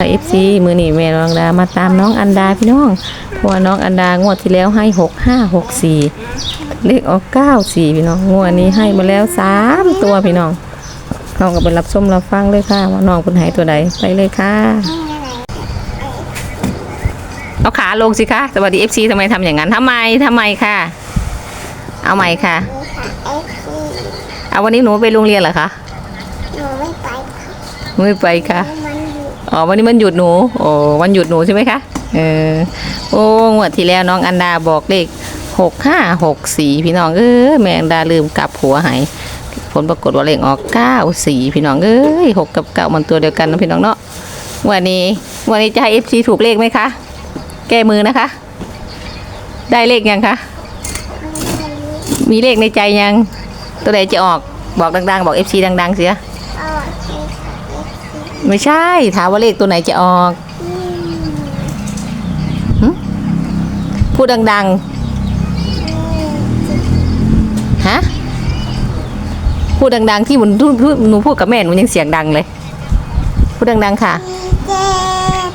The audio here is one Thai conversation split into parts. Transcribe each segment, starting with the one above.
เอฟซีมือนี่แม่น้องดามาตามน้องอันดาพี่น้องเพราะว่าน้องอันดางวดที่แล้วให้หกห้าหกสี่เลขออกเก้าสี่พี่น้องงวดนี้ให้มาแล้วสามตัวพี่น้องน้องก็ไปรับชมรับฟังเลยค่ะ ว่าน้องเป็นหายตัวใดไปเลยค่ะเอาขาลงสิคะสวัสดีเอฟซีทำไมทำอย่างนั้นทำไมทำไมค่ะ เอาใหม่ค่ะเอฟซีเอาวันนี้หนูไปโรงเรียนเหรอคะหนูไม่ไปค่ะไม่ไปค่ะมัน อ๋อวันนี้มันหยุดหนูโอ้วันหยุดหนูใช่ไหมคะเออโอ้งวดที่แล้วน้องอันดาบอกเลขหกห้าหกสี่พี่น้องเอ้ยแม่อันดาลืมกลับหัวหายผลปรากฏว่าเลขออกเก้าสี่พี่น้องเอ้ยหกกับเก้ามันตัวเดียวกันนะพี่น้องเนาะวันนี้วันนี้จะให้เอฟซีถูกเลขไหมคะแก้มือนะคะ ได้เลขยังคะมีเลขในใจยัง ตัวไหนจะออกบอกดัง ๆ บอกเอฟซีดัง ๆ เสีย เอาใช่ค่ะเอฟซี ไม่ใช่ ถามว่าเลขตัวไหนจะออกพูดดังๆ ฮะ พูดดัง ๆ ที่หนูพูดหนูพูดกับแม่หนูยังเสียงดังเลย พูดดัง ๆ ค่ะเจ็ด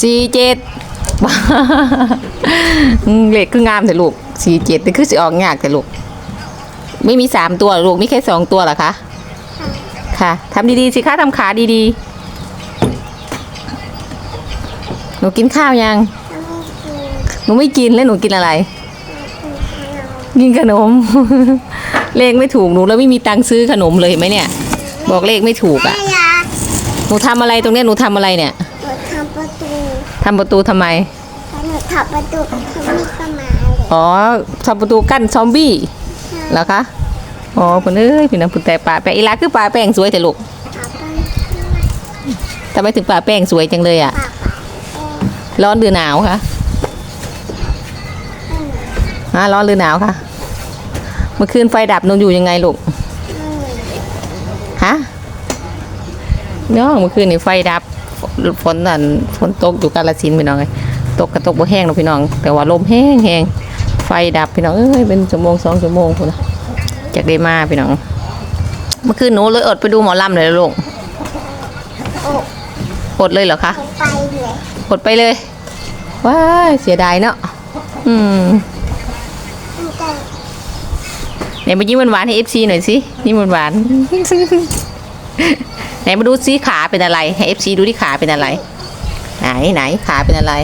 สี่เจ็ดเลขคืองามแต่ลูกสี่เจ็ดแต่คือสิออกยากแต่ลูก ไม่มีสามตัวลูกมีแค่สองตัวเหรอคะ ค่ะทำดีๆสิคะทำขาดีๆ ห นูกินข้าวยังทำไม่กินหนูไม่กินแล้วหนูกินอะไรกินขนมกินขนม เลขไม่ถูกหนูแล้วไม่มีตังค์ซื้อขนมเลยเห็นไหมเนี่ย บอกเลขไม่ถูกแม่อะยาหนูทำอะไรตรงเนี้ยหนูทำอะไรเนี่ยหนูทำประตูทำประตูทำไมแล้วหนูทำประตูเขามีเข้ามาเลยอ๋อทำประตูกั้นซอมบี้เหรอคะ อ๋อคุณเอ้ยพี่น้องคุณแต่ป่าแป้งอีลาคือป่าแป้งสวยแต่ลูกเอาไปทำไมถึงป่าแป้งสวยจังเลยอะปาก ร้อนหรือหนาวคะฮะร้อนหรือหนาวคะเมื่อคืนไฟดับหนูอยู่ยังไงลูกฮะเนาะเมื่อคืนนี่ไฟดับฝนนั่นฝนตกอยู่กาลสินธุ์พี่น้องไงตกกระตกบ่แห้งหรอกพี่น้อง แต่ว่าลมแห้งแห้งไฟดับพี่น้องเอ้ยเป็นชั่วโมงสองชั่วโมงพุ่นนะจากได้มาพี่น้อง เมื่อคืนหนูเลยอดไปดูหมอลำเลยลูกโอ้อดเลยเหรอคะไปเลยอดไปเลย ว้ายเสียดายเนาะอืมมันจะไหนมายิ้มหวานๆให้เอฟซีหน่อยสิยิ้มหวานๆไหนมาดูซิขาเป็นอะไรให้เอฟซีดูที่ขาเป็นอะไร ไหนไหนขาเป็นอะไร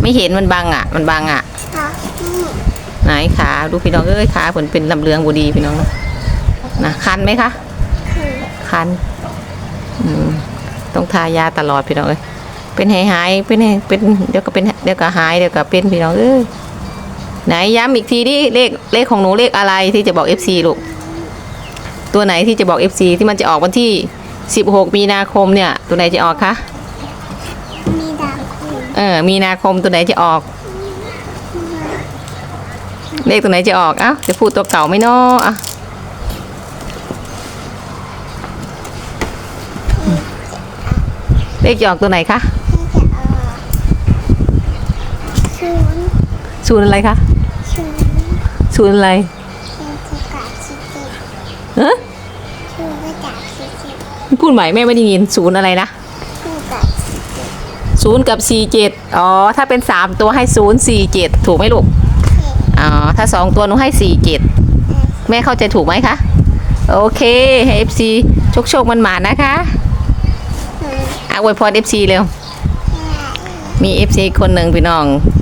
ไม่เห็นมันบังอะ มันบังอะทำอืมไหนขาดูพี่น้องเอ้ยขาผลเป็นลำเลืองบูดีพี่น้องนะคันไหมคะคือคันอืมต้องทายาตลอดพี่น้องเอ้ย เป็นหายหายๆเป็นให้เป็นเดี๋ยวก็เป็นเดี๋ยวก็หายเดี๋ยวก็เป็นพี่น้องเอ้ยไหนย้ำอีกทีดิเลขเลขของหนูเลขอะไรที่จะบอก FC ลูกตัวไหนที่จะบอก FC ที่มันจะออกวันที่ 16 มีนาคมเนี่ย ตัวไหนจะออกคะมีดาวคุณเออ มีนาคมตัวไหนจะออก เลขตัวไหนจะออกเอ้าจะพูดตัวเก่าไหม่นออะเลขจะออกตัวไหนคะ ที่จะเอา ศูนย์ศูนย์อะไรคะศูนย์ศูนย์อะไรเป็นสกัดสิเจ็ดเออศูนย์สกัดสิเจ็ดพูดใหม่แม่ไม่ได้ยินศูนย์อะไรนะสกัดสิเจ็ดศูนย์กับสี่เจ็ดอ๋อถ้าเป็นสามตัวให้ศูนย์สี่เจ็ดถูกไหมลูกอ๋อถ้าสองตัวหนูให้สี่เจ็ดแม่เข้าใจถูกไหมคะโอเคให้เอฟซีโชคโชคมันหมานะคะอะอวยพรเอฟซีเร็วมีเอฟซีคนหนึ่งพี่น้องเ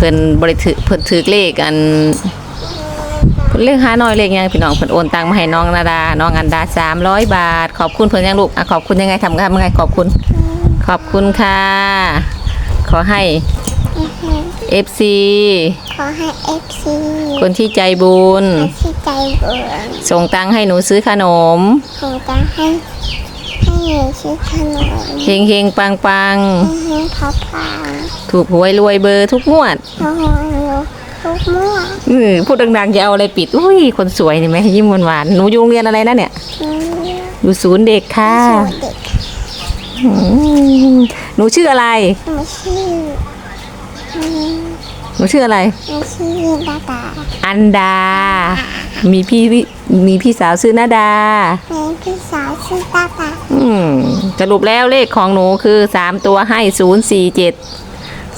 พิ่นบริถือเพิ่นถือเลขอันเพิ่นเลขหาน้อยเลขยังพี่น้องเพิ่นโอนตังมาให้น้องนาดา น้องอันดาสามร้อยบาท ขอบคุณเพิ่นยังลูกอะขอบคุณยังไงทำกันยังไงขอบคุณ ขอบคุณค่ะ ขอให้เอฟซีขอให้เอฟซีคนที่ใจบุญที่ใจบุญส่งตังค์ให้หนูซื้อขนมคงจะให้ ให้หนูชื่อขนเฮงเฮงปังปังให้พ่อพาถูกหวยรวยเบอร์ทุกงวดโอ้โหทุกมั่วอือพูดดังๆอย่าเอาอะไรปิด อุ้ย คนสวยนี่ไหมยิ้มหวานๆหนูอยู่โรงเรียนอะไรนะเนี่ย อยู่ศูนย์เด็กค่ะอืมหนูชื่ออะไร หนูชื่ออืมหนูชื่ออะไร หนูชื่อดาดาอันดา มีพี่วิมีพี่สาวชื่อนาดาแม่พี่สาวชื่อตาตาอืมสรุปแล้วเลขของหนูคือสามตัวให้ศูนย์สี่เจ็ด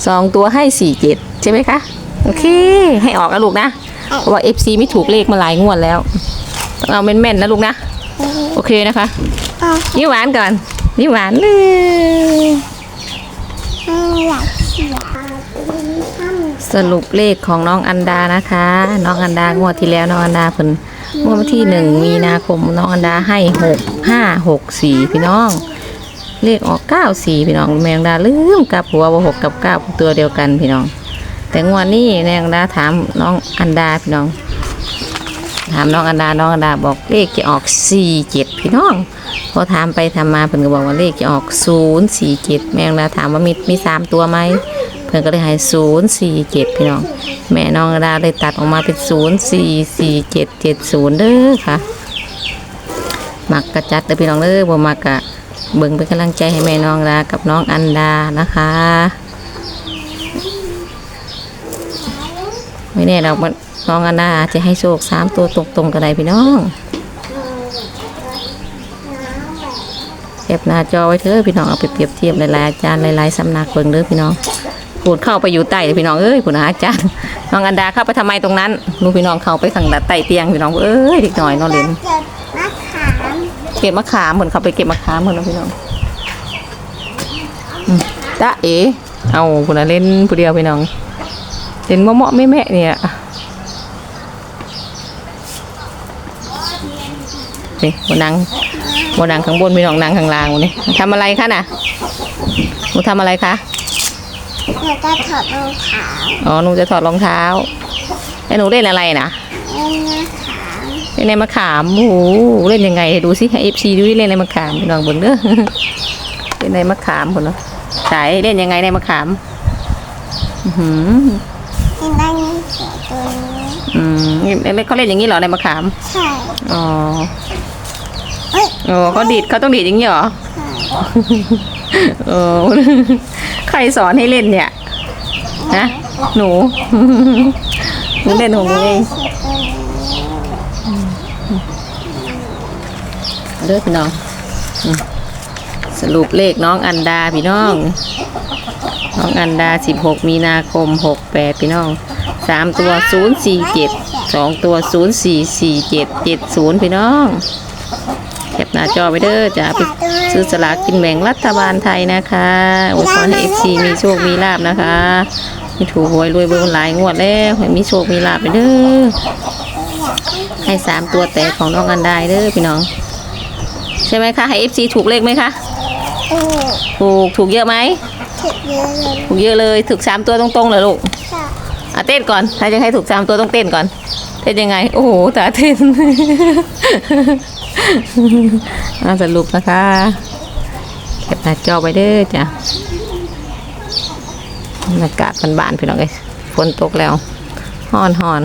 สองตัวให้สี่เจ็ดใช่ไหมคะ โอเค ให้ออกนะลูกนะ เพราะว่า FC ไม่ถูกเลขมาหลายงวดแล้ว ต้องเอาแม่นๆนะลูกนะ โอเคนะคะอ๋อยิ้มหวานก่อน ยิ้มหวานเลย ไม่อยากเสียข้าม สรุปเลขของน้องอันดานะคะ น้องอันดางวดที่แล้วน้องอันดาเพิ่นงวดวันที่หนึ่งมีนาคมน้องอันดาให้หกห้าหกสี่พี่น้อง เลขออกเก้าสี่พี่น้องแมงดาลืมกลับหัวว่าหกกับเก้าตัวเดียวกันพี่น้อง แต่งวดนี้แมงดาถามน้องอันดาพี่น้อง ถามน้องอันดาน้องอันดาบอกเลขจะออกสี่เจ็ดพี่น้องพอถามไปถามมาเพิ่นก็บอกว่าเลขจะออกศูนย์สี่เจ็ดแมงดาถามว่ามีมีสามตัวไหม พิ่นก็เลยให้ศูนย์สี่เจ็ดพี่น้อง แม่น้องดาเลยตัดออกมาเป็นศูนย์สี่สี่เจ็ดเจ็ดศูนย์เด้อค่ะ มักกระจัดเด้อพี่น้องเด้อบ่มักกะเบิ่งเป็นกำลังใจให้แม่น้องดากับน้องอันดานะคะไม่แน่เรานน้องอันดาจะให้โชคสามตัวตรงๆกันไดพี่น้องเก็บหน้าจอไว้เถอะพี่น้องเอาไปเปรียบเทียบหลายๆอาจารย์หลายๆสำนักเบิ่งเด้อพี่น้อง พูดเข้าไปอยู่ใต้เลยพี่น้องเอ้ยพูดหาอาจารย์น้องอันดาเข้าไปทำไมตรงนั้นลูกพี่น้องเข้าไปทางใต้เตียงพี่น้องเอ้ยเด็กน้อยนอนเล่นเจ็บมะขามเก็บมะขามเหมือนเขาไปเก็บมะขามเหมือนนะพี่น้องอืมจ้าเอ๋เอาคนน่ะเล่นผู้เดียวพี่น้องเล่นเมาะๆไม่แม่ๆเนี่ยนี่บนนังบนนังข้างบนพี่น้องนังข้างล่างวันนี้ทำอะไรคะน่ะหนูทำอะไรคะห นูจะถอดรองเท้าอ๋อหนูจะถอดรองเท้าให้หนูเล่นอะไรนะเล่นมะขามเล่นในมะขามโอ้โหเล่นยังไงดูสิให้เอฟซีดูดิเล่นในมะขามพี่น้องเบนเด้อเล่นในมะขามคนเนาะสายเล่นยังไงในมะขามอือหือเล่นได้ยินเสียงตัวนี้อืมนี่เขาเล่นอย่างนี้เหรอในมะขามใช่อ๋อเอ้ยโอ้เขาดีดเขาต้องดีดอย่างนี้เหรอใช่เออใครสอนให้เล่นเนี่ย นะหนู หนูเล่นของหนูเองเสียงตัวนี้เด้อพี่น้อง สรุปเลขน้องอันดาพี่น้อง น้องอันดา 16 มีนาคม 68 พี่น้อง 3 ตัว 047 2 ตัว 0447 70 พี่น้อง แคปหน้าจอไปเด้อจะไปซื้อสลากกินแบ่งรัฐบาลไทยนะคะโอ้ขอให้ FC มีโชคมีลาบนะคะมีถูกหวยรวยเบอร์หลายงวดแล้วให้มีโชคมีลาบไปเด้อให้สามตัวแตกของน้องอันดาเด้อพี่น้อง ใช่ไหมคะให้ FC ถูกเลขไหมคะโอ้ถูกถูกเยอะไหมถึกเยอะเลยถูกเยอะเลยถูกสามตัวตรงๆเลยลูกค่ะอะเต้นก่อนถ้าจะให้ถูกสามตัวต้องเต้นก่อน เทศยังไง โอ้โหตาเต้นอะสรุปนะคะเก็บหน้าจอไปเด้อจ้ะบรรยากาศบานๆพี่น้องเอ้ยฝนตกแล้วฮ้อน